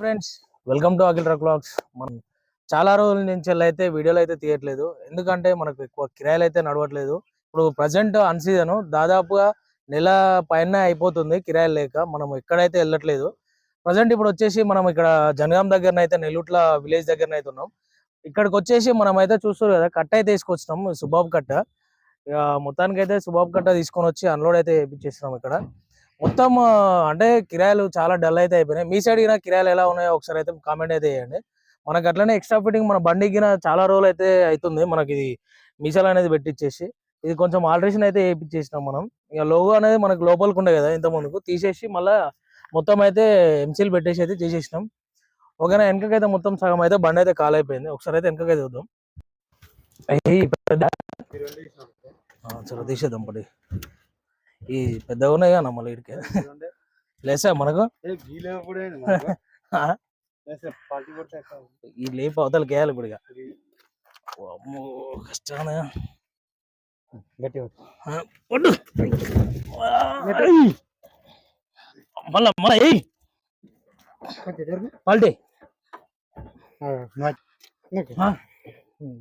Friends welcome to Akhil రక్లాక్స్ మనం చాలా రోజుల నుంచి అయితే వీడియోలు అయితే తీయట్లేదు. ఎందుకంటే మనకు ఎక్కువ కిరాయిలు అయితే నడవట్లేదు. ఇప్పుడు ప్రజెంట్ అన్ సీజన్ దాదాపుగా నెల పైన అయిపోతుంది కిరాయిలు లేక. మనం ఎక్కడైతే వెళ్ళట్లేదు. ప్రజెంట్ ఇప్పుడు వచ్చేసి మనం ఇక్కడ జనగాం దగ్గర అయితే నెల్లూట్ల విలేజ్ దగ్గర అయితే ఉన్నాం. ఇక్కడికి వచ్చేసి మనం అయితే చూస్తారు కదా కట్ట అయితే తీసుకొచ్చినాం సుబాబ్ కట్ట. ఇక మొత్తానికి అయితే సుబాబ్ కట్ట తీసుకొని వచ్చి అన్లోడ్ అయితే వేయించేస్తున్నాం ఇక్కడ. మొత్తం అంటే కిరాయిలు చాలా డల్ అయితే అయిపోయినాయి. మీ సైడ్ గిన కిరాయిలు ఎలా ఉన్నాయో ఒకసారి అయితే కామెంట్ అయితే చేయండి. మనకి అట్లనే ఎక్స్ట్రా ఫిట్టింగ్ మన బండికి గిన చాలా రోజులు అయితే అవుతుంది మనకి ఇది మీసాలు అనేది పెట్టించేసి ఇది కొంచెం ఆల్టరేషన్ అయితే వేయించేసినాం మనం. ఇక లోగో అనేది మనకు లోపలికి ఉండే కదా ఇంత ముందుకు. తీసేసి మళ్ళీ మొత్తం అయితే ఎంసీల్ పెట్టేసి అయితే చేసేసినాం. ఓకేనా వెనకకైతే మొత్తం సగం అయితే బండి అయితే కాల్ అయిపోయింది ఒకసారి అయితే వెనకకైతే చూద్దాం. పెద్ద చలో తీసేద్దాం పడి. ఈ పెద్దగా ఉన్నాయి కదా మళ్ళీ ఇడికి లేసా మనకు? ఈ లేపు అవతలకి వేయాలి ఇప్పుడు అమ్మో. ఏయ్. మళ్ళా పాల్టీ.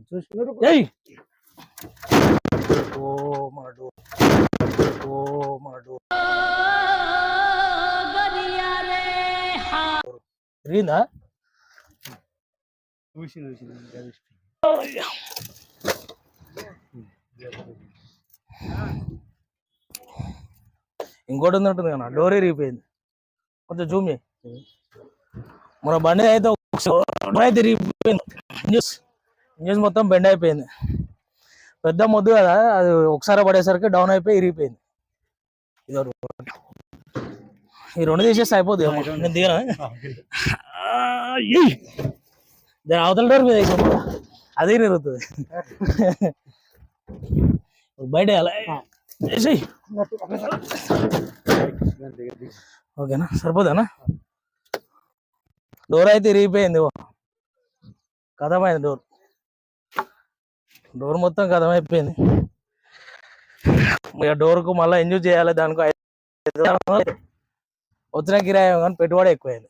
చూసి ఏయ్ ఓ మన డోర్ ఓ మన డోర్ తిరిగిందా ఇంకోటి ఉన్నట్టుంది కదా డోర్ ఇరిగిపోయింది కొంచెం జూమ్ చేయి మన బండి అయితే ఇంజస్ ఇంజస్ మొత్తం బెండ్ అయిపోయింది. పెద్ద మొద్దు కదా అది ఒకసారి పడేసరికి డౌన్ అయిపోయి ఇరిగిపోయింది. ఇది. ఈ రెండు తీసేస్తే అయిపోద్ది. నేను దిగనా. దాని అవతల డోర్ మీద అదే నిరుగుతుంది. బయట. ఓకేనా? సరిపోదానా డోర్ అయితే ఇరిగిపోయింది. ఓ. కథమైంది డోర్ డోర్ మొత్తం కథమైపోయింది. ఇక డోర్కు మళ్ళీ ఎంజాయ్ చేయాలి. దానికి వచ్చిన కిరాయం కానీ పెట్టుబడి ఎక్కువైంది.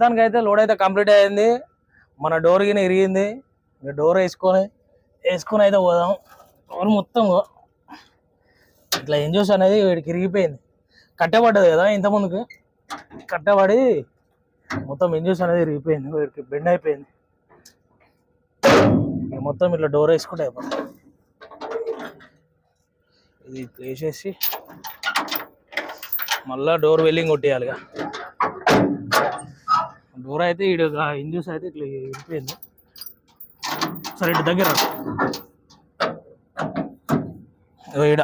దానికైతే లోడ్ అయితే కంప్లీట్ అయింది. మన డోర్ గిన ఇరిగింది. డోర్ వేసుకొని వేసుకొని అయితే పోదాం. డోర్ మొత్తం ఇట్లా ఎంజోస్ అనేది వీడికి ఇరిగిపోయింది. కట్టబడ్డది కదా ఇంత ముందుకు. కట్టబడి మొత్తం ఎంజోస్ అనేది ఇరిగిపోయింది. వీడికి బెండ్ అయిపోయింది. ఇక మొత్తం ఇట్లా డోర్ వేసుకుంటే అయిపోతుంది. ఇది ఇట్లా వేసేసి మళ్ళా డోర్ వెల్లింగ్ కొట్టేయాలిగా. డోర్ అయితే ఇడు ఇంజూస్ అయితే ఇట్లా ఇరిగిపోయింది సరే ఇటు దగ్గర ఇడ ఈడ.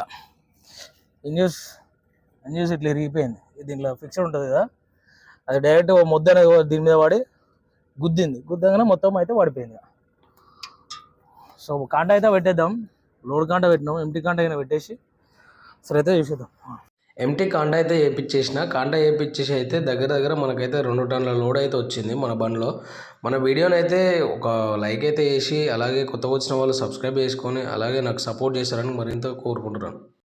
ఇంజూస్ ఇంజూస్ ఇట్లా ఇరిగిపోయింది దీంట్లో ఫిక్స్డ్ ఉంటుంది కదా. అది డైరెక్ట్ ముద్ద దీని మీద పడి గుద్దింది. గుద్దగానే మొత్తం అయితే పడిపోయింది సో కాంట అయితే పెట్టేద్దాం. లోడ్ కాంట పెట్టినాం. ఎంటీ కాంట అయినా పెట్టేసి. సరే అయితే చూసేద్దాం. ఎంటీ కాండ అయితే వేయించేసిన కాండ వేయించేసి అయితే దగ్గర దగ్గర మనకైతే రెండు టన్నుల లోడ్ అయితే వచ్చింది మన బండిలో. మన వీడియోని అయితే ఒక లైక్ అయితే వేసి అలాగే కొత్తగా వచ్చిన వాళ్ళు సబ్స్క్రైబ్ చేసుకొని అలాగే నాకు సపోర్ట్ చేశారని మరింత కోరుకుంటున్నాను.